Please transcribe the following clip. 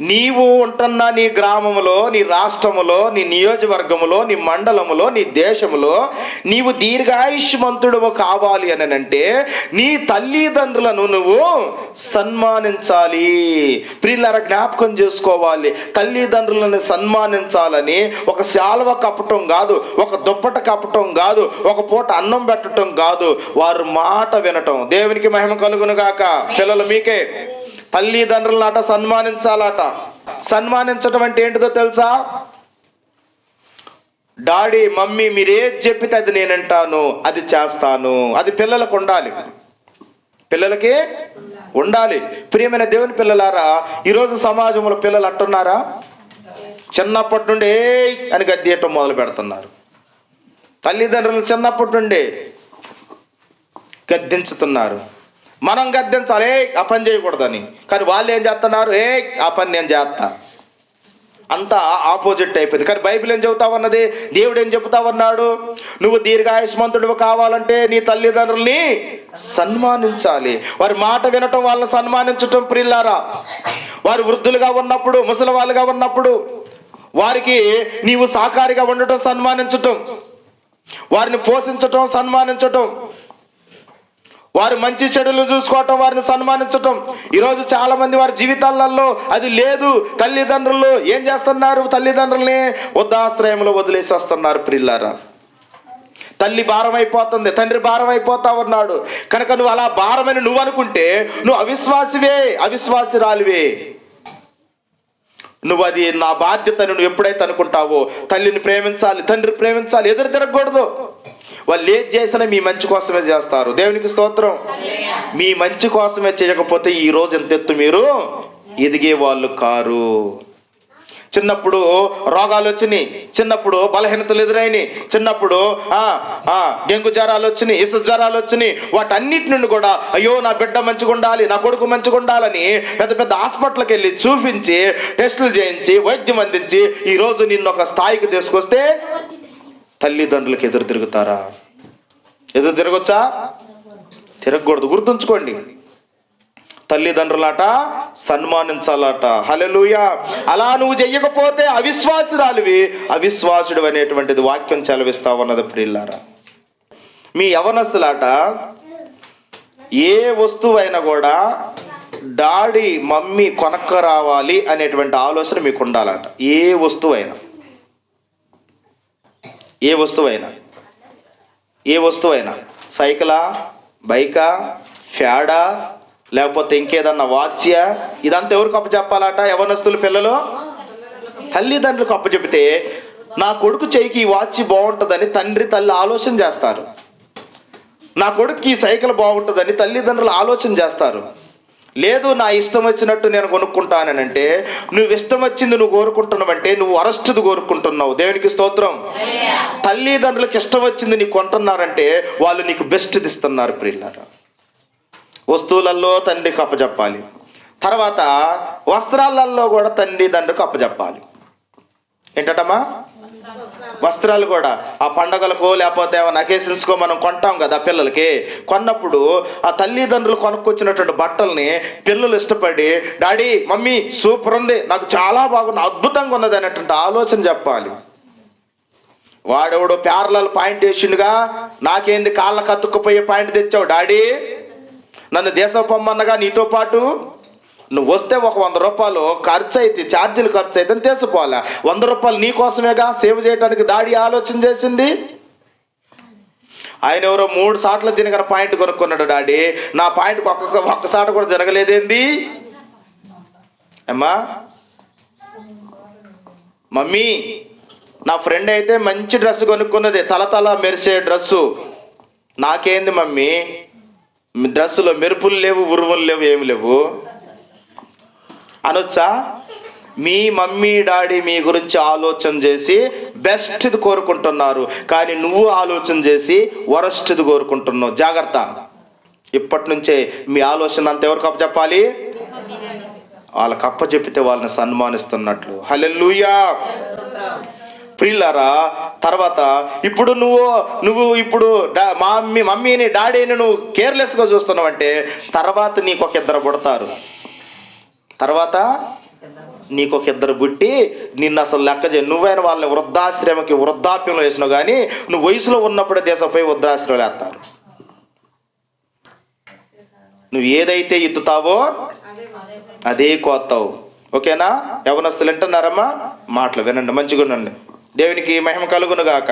నీవు ఉంటున్న నీ గ్రామములో నీ రాష్ట్రములో నీ నియోజకవర్గములో నీ మండలములో నీ దేశములో నీవు దీర్ఘాయుష్మంతుడు కావాలి అని అంటే నీ తల్లిదండ్రులను నువ్వు సన్మానించాలి. ప్రిల్లర జ్ఞాపకం చేసుకోవాలి. తల్లిదండ్రులను సన్మానించాలని ఒక శాల్వ కప్పటం కాదు ఒక దుప్పట కప్పటం కాదు ఒక పూట అన్నం పెట్టటం కాదు. వారు మాట వినటం. దేవునికి మహిమ కలుగును గాక పిల్లలు మీకే. తల్లిదండ్రులనట సన్మానించాలట. సన్మానించటం అంటే ఏంటిదో తెలుసా? డాడీ మమ్మీ మీరేది చెప్పితే అది నేనంటాను అది చేస్తాను. అది పిల్లలకు ఉండాలి. పిల్లలకి ఉండాలి. ప్రియమైన దేవుని పిల్లలారా ఈరోజు సమాజంలో పిల్లలు అట్టున్నారా? చిన్నప్పటి నుండి అని గద్దీయటం మొదలు పెడుతున్నారు. తల్లిదండ్రులు చిన్నప్పటి నుండి గద్దించుతున్నారు. మనం గద్దించాలి ఏ ఆ పని చేయకూడదని. కానీ వాళ్ళు ఏం చేస్తున్నారు? ఏ ఆ పని నేను చేస్తా. అంతా ఆపోజిట్ అయిపోయింది. కానీ బైబిల్ ఏం చెబుతావన్నది దేవుడు ఏం చెబుతావన్నాడు నువ్వు దీర్ఘాయుష్మంతుడు కావాలంటే నీ తల్లిదండ్రుల్ని సన్మానించాలి. వారి మాట వినటం వాళ్ళని సన్మానించటం ప్రిల్లారా? వారు వృద్ధులుగా ఉన్నప్పుడు ముసలి వాళ్ళుగా ఉన్నప్పుడు వారికి నీవు సాకారిగా ఉండటం సన్మానించటం వారిని పోషించటం సన్మానించటం వారు మంచి చెడులు చూసుకోవటం వారిని సన్మానించటం. ఈరోజు చాలా మంది వారి జీవితాలలో అది లేదు. తల్లిదండ్రులు ఏం చేస్తున్నారు? తల్లిదండ్రుల్ని వృద్ధాశ్రయంలో వదిలేసి వస్తున్నారు ప్రిల్లారా. తల్లి భారం అయిపోతుంది. తండ్రి భారం అయిపోతా ఉన్నాడు. కనుక నువ్వు అలా భారమని నువ్వు అనుకుంటే నువ్వు అవిశ్వాసివే అవిశ్వాసిరాలివే. నువ్వు అది నా బాధ్యతని నువ్వు ఎప్పుడైతే అనుకుంటావో తల్లిని ప్రేమించాలి తండ్రి ప్రేమించాలి ఎదురు తిరగకూడదు. వాళ్ళు ఏది చేసినా మీ మంచి కోసమే చేస్తారు. దేవునికి స్తోత్రం. మీ మంచి కోసమే చేయకపోతే ఈ రోజు ఎంత ఎత్తు మీరు? ఎదిగే వాళ్ళు కారు. చిన్నప్పుడు రోగాలు వచ్చినాయి. చిన్నప్పుడు బలహీనతలు ఎదురైనాయి. చిన్నప్పుడు డెంగు జ్వరాలు వచ్చినాయి ఇసు జ్వరాలు వచ్చినాయి. వాటన్నిటి నుండి కూడా అయ్యో నా బిడ్డ మంచిగా ఉండాలి నా కొడుకు మంచిగా ఉండాలని పెద్ద పెద్ద హాస్పిటల్కి వెళ్ళి చూపించి టెస్టులు చేయించి వైద్యం అందించి ఈ రోజు నిన్ను ఒక స్థాయికి తీసుకొస్తే తల్లిదండ్రులకు ఎదురు తిరుగుతారా? ఎదురు తిరగొచ్చా? తిరగకూడదు. గుర్తుంచుకోండి. తల్లిదండ్రులట సన్మానించాలట. హలలుయ అలా నువ్వు చెయ్యకపోతే అవిశ్వాసురాలివి. అవిశ్వాసుడు అనేటువంటిది వాక్యం చెలవిస్తా ఉన్నది ప్రిల్లారా మీ యవనస్తులాట ఏ వస్తువైనా కూడా డాడీ మమ్మీ కొనక్క రావాలి అనేటువంటి ఆలోచన మీకు ఉండాలట ఏ వస్తువైనా. ఏ వస్తువైనా? ఏ వస్తువైనా? సైకిలా? బైకా? ఫ్యాడా? లేకపోతే ఇంకేదన్నా వాచ్యా? ఇదంతా ఎవరికి అప్పచెప్పాలట యవనస్తులు పిల్లలు? తల్లిదండ్రులకు అప్పచెపితే నా కొడుకు చేయికి ఈ వాచ్ బాగుంటుందని తండ్రి తల్లి ఆలోచన చేస్తారు. నా కొడుకు ఈ సైకిల్ బాగుంటుందని తల్లిదండ్రులు ఆలోచన చేస్తారు. లేదు నా ఇష్టం వచ్చినట్టు నేను కొనుక్కుంటానంటే నువ్వు ఇష్టం వచ్చింది నువ్వు కోరుకుంటున్నావంటే నువ్వు అరెస్టుది కోరుకుంటున్నావు. దేవునికి స్తోత్రం. తల్లిదండ్రులకు ఇష్టం వచ్చింది నీకు కొంటున్నారంటే వాళ్ళు నీకు బెస్ట్ ఇస్తున్నారు ప్రియులారా. వస్తువులలో తండ్రికి అప్పచెప్పాలి తర్వాత వస్త్రాలలో కూడా తండ్రి తండ్రికి అప్పచెప్పాలి ఏంటటమ్మా? వస్త్రాలు కూడా. ఆ పండగలకు లేకపోతే ఏమైనా అకేషన్స్కో మనం కొంటాం కదా పిల్లలకి. కొన్నప్పుడు ఆ తల్లిదండ్రులు కొనుక్కొచ్చినటువంటి బట్టల్ని పిల్లలు ఇష్టపడి డాడీ మమ్మీ సూపర్ ఉంది. నాకు చాలా బాగుంది. అద్భుతంగా ఉన్నది అనేటువంటి ఆలోచన చెప్పాలి. వాడెవడో ప్యారలల్ పాయింట్ వేసిండుగా నాకేంది కాళ్ళ కత్తుక్కుపోయే పాయింట్ తెచ్చావు డాడీ? నన్ను దేశం పొమ్మన్నగా నీతో పాటు నువ్వు వస్తే ఒక వంద రూపాయలు ఖర్చు అయితే ఛార్జీలు ఖర్చు అయితే అని తీసుకోవాలా వంద రూపాయలు నీ కోసమేగా? సేవ్ చేయడానికి డాడీ ఆలోచన చేసింది? ఆయన ఎవరో మూడు సార్లు తినగల పాయింట్ కొనుక్కున్నాడు డాడీ. నా పాయింట్ ఒక్క ఒక్కసారి కూడా జరగలేదేంది? అమ్మా. మమ్మీ నా ఫ్రెండ్ అయితే మంచి డ్రెస్ కొనుక్కున్నది. తల తల మెరిసే డ్రెస్సు. నాకేంది మమ్మీ? డ్రెస్సులో మెరుపులు లేవు ఉరువులు లేవు ఏమి లేవు. అనొచ్చా? మీ మమ్మీ డాడీ మీ గురించి ఆలోచన చేసి బెస్ట్ది కోరుకుంటున్నారు. కానీ నువ్వు ఆలోచన చేసి వరస్ట్ది కోరుకుంటున్నావు. జాగ్రత్త. ఇప్పటి నుంచే మీ ఆలోచన అంత ఎవరికి అప్పచెప్పాలి వాళ్ళకి అప్పచెప్పితే వాళ్ళని సన్మానిస్తున్నట్లు. హలెల్లుయా. ప్రిల్లరా తర్వాత ఇప్పుడు నువ్వు నువ్వు ఇప్పుడు డా- మా మమ్మీ మమ్మీని డాడీని నువ్వు కేర్లెస్గా చూస్తున్నావంటే తర్వాత నీకు ఒక ఇద్దరు పుడతారు. తర్వాత నీకు ఒక ఇద్దరు పుట్టి నిన్ను అసలు లెక్క చేయ. నువ్వైన వాళ్ళని వృద్ధాశ్రమకి వృద్ధాప్యంలో వేసినావు కానీ నువ్వు వయసులో ఉన్నప్పుడే దేశంపై వృద్ధాశ్రమాలు వేస్తారు. నువ్వు ఏదైతే ఎత్తుతావో అదే కోస్తావు ఓకేనా? యవనస్తులు వింటున్నారమ్మా? మాటలు వినండి మంచిగా ఉండండి దేవునికి మహిమ కలుగును గాక